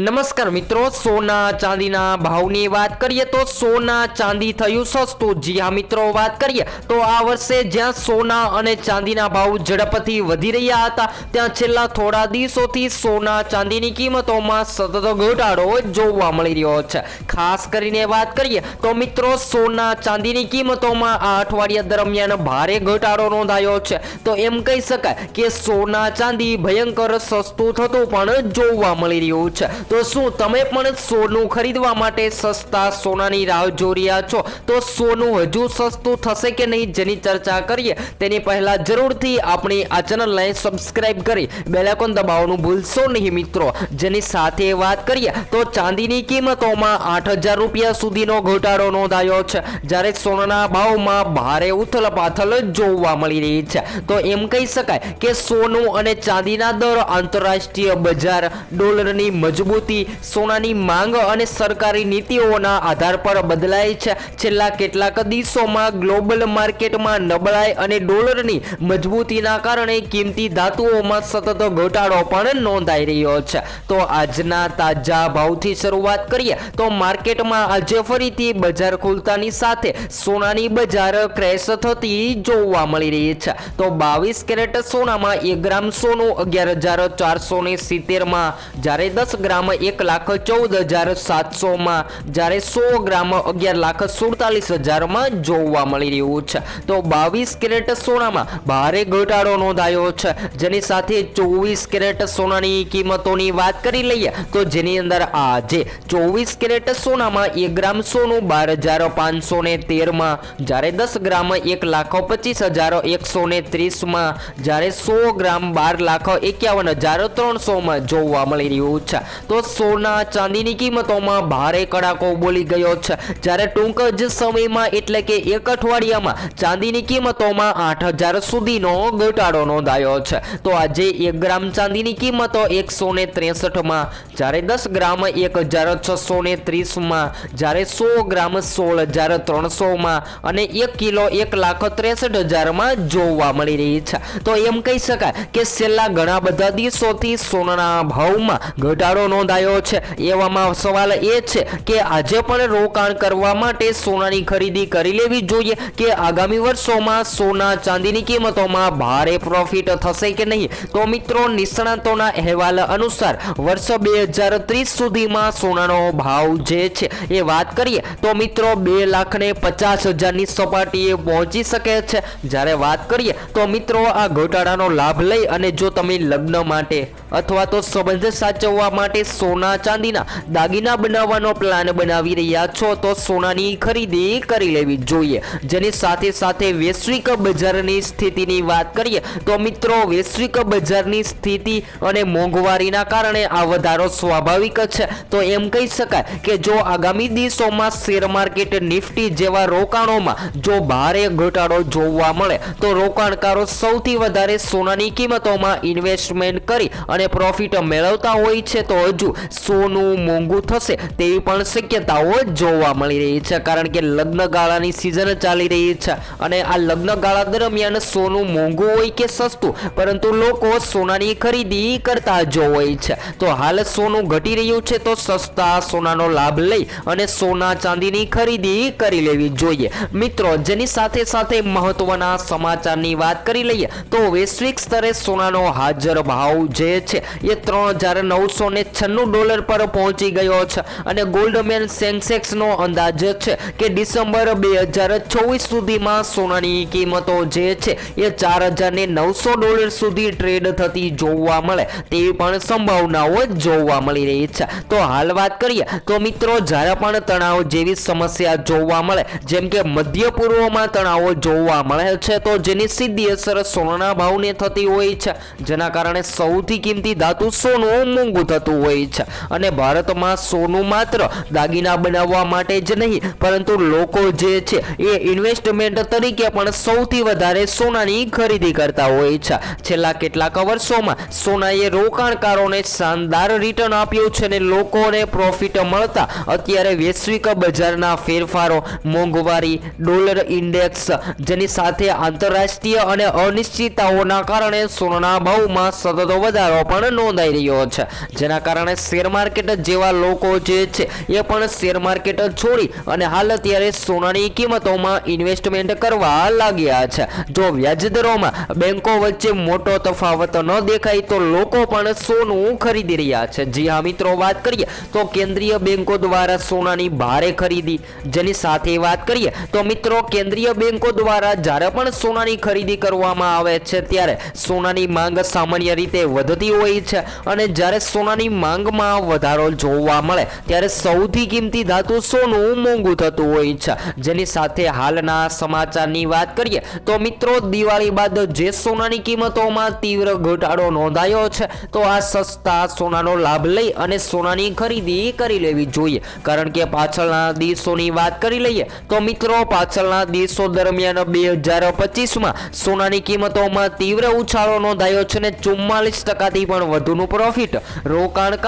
નમસ્કાર મિત્રો, સોના ચાંદીના ભાવની વાત કરીએ તો સોના ચાંદી થયું સસ્તું. જી હા મિત્રો, વાત કરીએ તો આ વર્ષે જ્યાં સોના અને ચાંદીના ભાવ ઝડપથી વધી રહ્યા હતા, ત્યાં છેલ્લા થોડા દિવસોથી સોના ચાંદીની કિંમતોમાં સતત ઘટાડો જોવા મળી રહ્યો છે. ખાસ કરીને વાત કરીએ તો મિત્રો, સોના ચાંદીની કિંમતોમાં આ અઠવાડિયા દરમિયાન ભારે ઘટાડો નોંધાયો છે. તો એમ કહી શકાય કે સોના ચાંદી ભયંકર સસ્તું થતું પણ જોવા મળી રહ્યું છે. તો શું તમે પણ સોનું ખરીદવા માટે સસ્તા સોનાની રાહ જોઈ રહ્યા છો? તો સોનું હજુ સસ્તું થશે કે નહીં જેની ચર્ચા કરીએ? તેની પહેલા જરૂરથી આપણી આ ચેનલને સબસ્ક્રાઇબ કરી બેલાકોન દબાવવાનું ભૂલશો નહીં મિત્રો. જેની સાથે વાત કરીએ, તો ચાંદીની કિંમતોમાં આઠ હજાર રૂપિયા સુધીનો ઘટાડો નોંધાયો છે. જ્યારે સોનાના ભાવમાં ભારે ઉથલપાથલ જોવા મળી રહી છે. તો એમ કહી શકાય કે સોનું અને ચાંદીના દર આંતરરાષ્ટ્રીય બજાર ડોલરની મજબૂતી સોનાની માંગ અને સરકારી નીતિઓના આધાર પર બદલાય છે. છેલ્લા કેટલાક દિવસોમાં ગ્લોબલ માર્કેટમાં નબળાઈ અને ડોલરની મજબૂતીના કારણે કિંમતી ધાતુઓમાં સતત ઘટાડો પણ નોંધાઈ રહ્યો છે. તો આજના તાજા ભાવથી શરૂઆત કરીએ. તો માર્કેટમાં આજે ફરીથી બજાર ખુલતાની સાથે સોનાની બજાર ક્રેશ થતી જોવા મળી રહી છે. તો બાવીસ કેરેટ સોનામાં એક ગ્રામ સોનું અગિયાર હજાર ચારસો ને સિત્તેરમાં જ્યારે દસ ગ્રામ એક લાખ ચૌદ હજાર સાતસોમાં જ્યારે સો ગ્રામ અગિયાર લાખ સુડતાલીસ હજારમાં જોવા મળી રહ્યું છે. તો બાવીસ કેરેટ સોનામાં ભારે ઘટાડો નોંધાયો છે. જેની સાથે ચોવીસ કેરેટ સોનાની કિંમતોની વાત કરી લઈએ તો જેની અંદર આજે ચોવીસ કેરેટ સોનામાં એક ગ્રામ સોનું બાર હજાર પાંચસો ને તેરમાં, જ્યારે દસ ગ્રામ એક લાખ પચીસ હજાર એકસો ને ત્રીસમાં, જ્યારે સો ગ્રામ બાર લાખ એકાવન હજાર ત્રણસોમાં જોવા મળી રહ્યું છે. તો સોના ચાંદીની કિંમતોમાં ભારે કડાકો બોલી ગયો છે. જ્યારે ટૂંક જ સમયમાં એટલે કે એક અઠવાડિયામાં ચાંદીની કિંમતોમાં આઠ હજાર સુધીનો ઘટાડો નોંધાયો છે. તો આજે એક ગ્રામ ચાંદીની કિંમતો એકસો ને ત્રેસઠમાં, જ્યારે દસ ગ્રામ એક હજાર છસો ને ત્રીસમાં, જ્યારે સો ગ્રામ સોળ હજાર ત્રણસોમાં અને એક કિલો એક લાખ ત્રેસઠ હજારમાં જોવા મળી રહી છે. તો એમ કહી શકાય કે છેલ્લા ઘણા બધા દિવસોથી સોનાના ભાવમાં ઘટાડો નોંધાયો છે. એવામાં સવાલ એ છે કે આજે પણ રોકાણ કરવા માટે સોનાની ખરીદી કરી લેવી જોઈએ કે આગામી વર્ષોમાં સોના ચાંદીની કિંમતોમાં ભારે પ્રોફિટ થશે કે નહીં? તો મિત્રો, નિષ્ણાતોના અહેવાલ અનુસાર વર્ષ બે હજાર ત્રીસ સુધીમાં સોનાનો ભાવ જે છે એ વાત કરીએ તો મિત્રો, બે લાખ ને પચાસ હજારની સપાટીએ પહોંચી શકે છે. જ્યારે વાત કરીએ તો મિત્રો, આ ઘટાડાનો લાભ લઈ અને જો તમે લગ્ન માટે અથવા તો સંબંધ સાચવવા માટે સોના ચાંદીના દાગીના બનાવવાનો પ્લાન બનાવી રહ્યા છો, તો સોનાની ખરીદી કરી લેવી જોઈએ. જેની સાથે સાથે વૈશ્વિક બજારની સ્થિતિની વાત કરીએ, તો મિત્રો, વૈશ્વિક બજારની સ્થિતિ અને મોંઘવારીના કારણે આ વધારો સ્વાભાવિક છે. તો એમ કહી શકાય કે જો આગામી દિવસોમાં શેર માર્કેટ નિફ્ટી જેવા રોકાણોમાં જો ભારે ઘટાડો જોવા મળે, તો રોકાણકારો સૌથી વધારે સોનાની કિંમતોમાં ઇન્વેસ્ટમેન્ટ કરી અને પ્રોફિટ મેળવતા હોય છે. તો હજુ સોનું, મોંઘું થશે તેવી પણ શક્યતાઓ જોવા મળી રહી છે, કારણ કે લગ્ન ગાળાની સિઝન ચાલી રહી છે અને આ લગ્નગાળા દરમિયાન સોનું મોંઘું હોય કે સસ્તું, પરંતુ લોકો સોનાની ખરીદી કરતા જો હોય છે. તો હાલ સોનું ઘટી રહ્યું છે તો સસ્તા સોનાનો લાભ લઈ અને સોના ચાંદીની ખરીદી કરી લેવી જોઈએ. મિત્રો, જેની સાથે સાથે મહત્વના સમાચારની વાત કરી લઈએ, તો વૈશ્વિક સ્તરે સોનાનો હાજર ભાવ જે છે એ ત્રણ હજાર નવસો ને છન્નું ડોલર પર પહોંચી ગયો છે. અને ગોલ્ડમેન સેન્સેક્સનો અંદાજ છે કે ડિસેમ્બર બે હજાર ચોવીસ સુધીમાં સોનાની કિંમતો જે છે એ ચાર હજાર ને નવસો ડોલર સુધી ટ્રેડ થતી જોવા મળે તેવી પણ સંભાવનાઓ જોવા મળી રહી છે. તો હાલ વાત કરીએ, તો મિત્રો જ્યારે પણ તણાવ જેવી સમસ્યા જોવા મળે, જેમ કે મધ્ય પૂર્વમાં તણાવો જોવા મળે છે, તો જેની સીધી અસર સોનાના ભાવને થતી હોય છે. જેના કારણે સૌથી કિંમતી ધાતુ સોનું મોંઘું થતું હોય છે. અને ભારતમાં સોનું માત્ર દાગીના બનાવવા માટે જ નહીં, પરંતુ લોકો જે છે એ ઇન્વેસ્ટમેન્ટ તરીકે પણ સૌથી વધારે સોનાની ખરીદી કરતા હોય છે. છેલ્લા કેટલાક વર્ષોમાં સોનાએ રોકાણકારોને શાનદાર રિટર્ન આપ્યું છે અને લોકોને પ્રોફિટ મળતા અત્યારે વૈશ્વિક બજારના ફેરફારો, મોંઘવારી ડોલર ઇન્ડેક્સ જેની સાથે આંતરરાષ્ટ્રીય અને અનિશ્ચિતતાઓના કારણે સોનાના ભાવમાં સતત વધારો પણ નોંધાઈ રહ્યો છે. જેના કારણે પ્રમાણે શેર માર્કેટ જેવા લોકો જે છે, એ પણ શેર માર્કેટ છોડી અને હાલ અત્યારે સોનાની કિંમતોમાં ઇન્વેસ્ટમેન્ટ કરવા લાગ્યા છે. જો વ્યાજદરોમાં બેંકો વચ્ચે મોટો તફાવત ન દેખાય તો લોકો પણ સોનું ખરીદી રહ્યા છે. જી હા, મિત્રો, વાત કરીએ તો કેન્દ્રીય બેંકો દ્વારા સોનાની ભારે ખરીદી. જેની સાથે વાત કરીએ તો મિત્રો, કેન્દ્રીય બેંકો દ્વારા જ્યારે પણ સોનાની ખરીદી કરવામાં આવે છે, ત્યારે સોનાની માંગ સામાન્ય રીતે વધતી હોય છે અને જ્યારે સોનાની માંગમાં વધારો જોવા મળે. ત્યારે સૌથી કિંમતી ધાતુ સોનું મોંઘું થતું હોય છે. જેની સાથે હાલના સમાચારની વાત કરીએ, તો મિત્રો દિવાળી બાદ જે સોનાની કિંમતોમાં તીવ્ર ઘટાડો નોંધાયો છે, તો આ સસ્તા સોનાનો લાભ લઈ અને સોનાની ખરીદી કરી લેવી જોઈએ. કારણ કે પાછળના દિવસોની વાત કરી લઈએ, તો મિત્રો પાછળના દિવસો દરમિયાન બે હજાર પચીસમાં સોનાની કિંમતોમાં તીવ્ર ઉછાળો નોંધાયો છે અને ચુમ્માલીસ ટકાથી પણ વધુનું પ્રોફિટ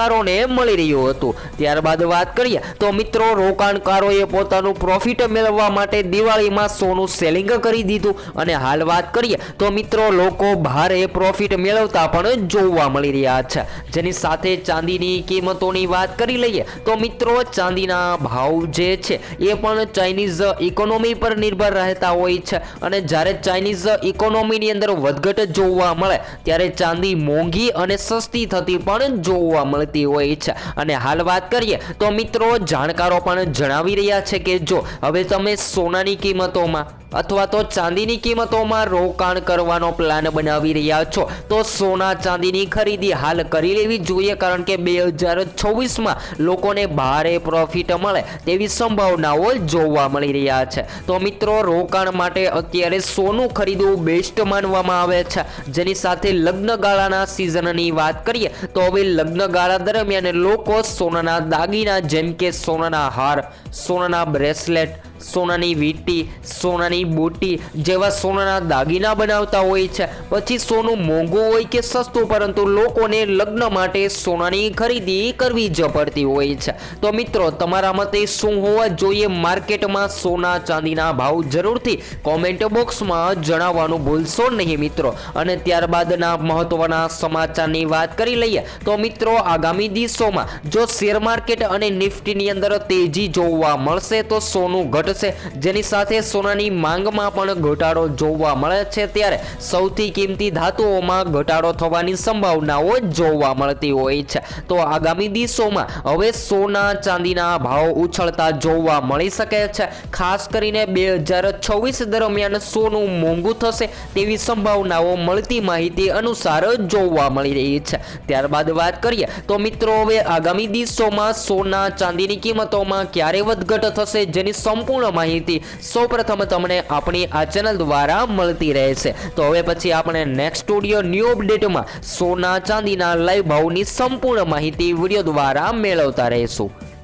રોકાણકારોને મળી રહ્યું હતું. ત્યારબાદ વાત કરીએ તો મિત્રો, રોકાણકારોએ પોતાનું પ્રોફિટ મેળવવા માટે દિવાળીમાં સોનું સેલિંગ કરી દીધું. અને હાલ વાત કરીએ તો મિત્રો, લોકો ભારે પ્રોફિટ મેળવતા પણ જોવા મળી રહ્યા છે. જેની સાથે ચાંદીની કિંમતોની વાત કરી લઈએ તો મિત્રો, ચાંદીના ભાવ જે છે એ પણ ચાઇનીઝ ઇકોનોમી પર નિર્ભર રહેતા હોય છે. અને જ્યારે ચાઇનીઝ ઇકોનોમીની અંદર વધઘટ જોવા મળે, ત્યારે ચાંદી મોંઘી અને સસ્તી થતી પણ જોવા મળતી હોય છે. અને હાલ વાત કરીએ તો મિત્રો જાણકારો પણ જણાવી રહ્યા છે કે જો હવે તમે સોનાની કિંમતોમાં અથવા તો ચાંદીની કિંમતોમાં રોકાણ કરવાનો પ્લાન બનાવી રહ્યા છો, તો સોના ચાંદીની ખરીદી હાલ કરી લેવી જોઈએ, કારણ કે બે હજાર છવ્વીસમાં લોકોને ભારે પ્રોફિટ મળે તેવી સંભાવનાઓ જોવા મળી રહ્યા છે. તો મિત્રો રોકાણ માટે અત્યારે સોનું ખરીદવું બેસ્ટ માનવામાં આવે છે. જેની સાથે લગ્નગાળાના સિઝનની વાત કરીએ, તો હવે લગ્ન ગાળા દરમિયાન લોકો સોનાના દાગીના જેમ કે સોનાના હાર સોનાના બ્રેસલેટ સોનાની વીંટી, સોનાની બોટી જેવા સોનાના દાગીના બનાવતા હોય છે. પછી સોનું મોંઘું હોય કે સસ્તું, પરંતુ લોકોને લગ્ન માટે સોનાની ખરીદી કરવી જ પડતી હોય છે. તો મિત્રો, તમારા મતે શું હોવા જોઈએ? માર્કેટમાં સોના ચાંદીના ભાવ જરૂરથી કોમેન્ટ બોક્સમાં જણાવવાનું ભૂલશો નહીં મિત્રો. અને ત્યારબાદના મહત્વના સમાચારની વાત કરી લઈએ તો મિત્રો, આગામી દિવસોમાં જો શેર માર્કેટ અને નિફ્ટીની અંદર તેજી જોવા મળશે, તો સોનું ઘટ ઘટશે જેની સાથે સોનાની માંગમાં પણ ઘટાડો જોવા મળે છે. ત્યારે સૌથી કિંમતી ધાતુઓમાં ઘટાડો થવાની સંભાવનાઓ જોવા મળતી હોય છે. તો આગામી દિવસોમાં હવે સોના ચાંદીના ભાવ ઉછળતા જોવા મળી શકે છે. ખાસ કરીને બે હજાર છવ્વીસ દરમિયાન સોનું મોંઘું થશે તેવી સંભાવનાઓ મળતી માહિતી અનુસાર જોવા મળી રહી છે. ત્યારબાદ વાત કરીએ તો મિત્રો, હવે આગામી દિવસોમાં સોના ચાંદીની કિંમતોમાં ક્યારે વધઘટ થશે જેની સંપૂર્ણ સંપૂર્ણ માહિતી સૌપ્રથમ તમને આપણી આ ચેનલ દ્વારા મળતી રહેશે. તો હવે પછી આપણે નેક્સ્ટ સ્ટુડિયો ન્યૂ અપડેટમાં સોના ચાંદીના લાઈવ ભાવની સંપૂર્ણ માહિતી વીડિયો દ્વારા મેળવતા રહીશું.